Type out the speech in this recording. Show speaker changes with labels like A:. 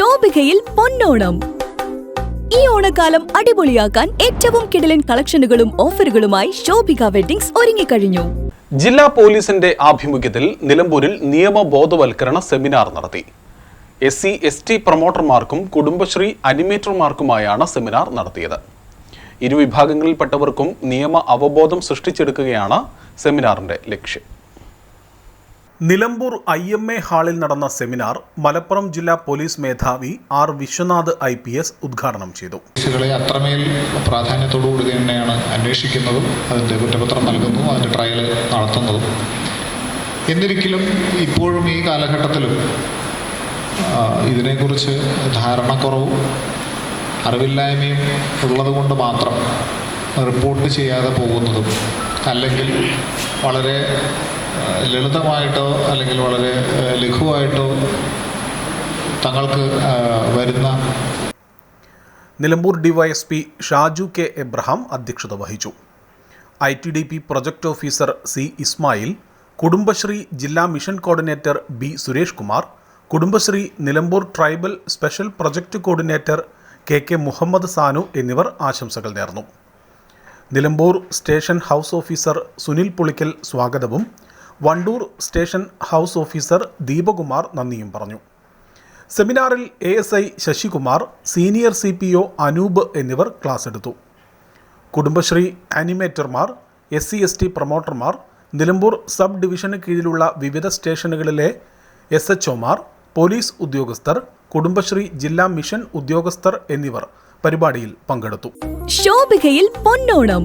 A: ശോഭികയിൽ പൊന്നോണം. ഈ ഓണക്കാലം അടിപൊളിയാക്കാൻ ഏറ്റവും കിടിലൻ കളക്ഷനുകളും ഓഫറുകളുമായി ശോഭിക വെഡിങ്സ് ഒരുങ്ങിക്കഴിഞ്ഞു.
B: ജില്ലാ പോലീസിന്റെ ആഭിമുഖ്യത്തിൽ നിലമ്പൂരിൽ നിയമബോധവൽക്കരണ സെമിനാർ നടത്തി. എസ് സി എസ് ടി പ്രൊമോട്ടർമാർക്കും കുടുംബശ്രീ അനിമേറ്റർമാർക്കുമായാണ് സെമിനാർ നടത്തിയത്. ഇരുവിഭാഗങ്ങളിൽപ്പെട്ടവർക്കും നിയമ അവബോധം സൃഷ്ടിച്ചെടുക്കുകയാണ് സെമിനാറിന്റെ ലക്ഷ്യം. നിലമ്പൂർ ഐ എം എ ഹാളിൽ നടന്ന സെമിനാർ മലപ്പുറം ജില്ലാ പോലീസ് മേധാവി R Vishwanath I P S ഉദ്ഘാടനം ചെയ്തു.
C: കേസുകളെ അത്രമേൽ പ്രാധാന്യത്തോടുകൂടി തന്നെയാണ് അന്വേഷിക്കുന്നതും അതിന്റെ കുറ്റപത്രം നൽകുന്നതും അതിന്റെ ട്രയൽ നടത്തുന്നതും. എന്നിരിക്കലും ഇപ്പോഴും ഈ കാലഘട്ടത്തിലും ഇതിനെക്കുറിച്ച് ധാരണക്കുറവും അറിവില്ലായ്മയും ഉള്ളതുകൊണ്ട് മാത്രം റിപ്പോർട്ട് ചെയ്യാതെ പോകുന്നതും അല്ലെങ്കിൽ വളരെ ലളിതമായിട്ടോ അല്ലെങ്കിൽ വളരെ ലഘുവായിട്ടോ തങ്ങൾക്ക് വരുന്ന
B: Nilambur DYSP Shaju K Abraham അധ്യക്ഷത വഹിച്ചു. I T D P project officer C Ismail Kudumbashree ജില്ലാ mission coordinator B Suresh Kumar Kudumbashree Nilambur tribal special project coordinator K K Muhammad Sanu എന്നിവർ ആശംസകൾ നേർന്നു. Nilambur station house officer Sunil Pulikkal സ്വാഗതവും Wandoor station house officer Deepakumar നന്ദിയും പറഞ്ഞു. സെമിനാറിൽ A S I Sasikumar senior C P O Anoop എന്നിവർ class എടുത്തു. കുടുംബശ്രീ ആനിമേറ്റർമാർ എസ് സി എസ് ടി പ്രൊമോട്ടർമാർ നിലമ്പൂർ സബ് ഡിവിഷന് കീഴിലുള്ള വിവിധ സ്റ്റേഷനുകളിലെ എസ് എച്ച് ഒമാർ പോലീസ് ഉദ്യോഗസ്ഥർ കുടുംബശ്രീ ജില്ലാ മിഷൻ ഉദ്യോഗസ്ഥർ എന്നിവർ പരിപാടിയിൽ പങ്കെടുത്തു.
A: ശോഭികയിൽ പൊന്നോണം.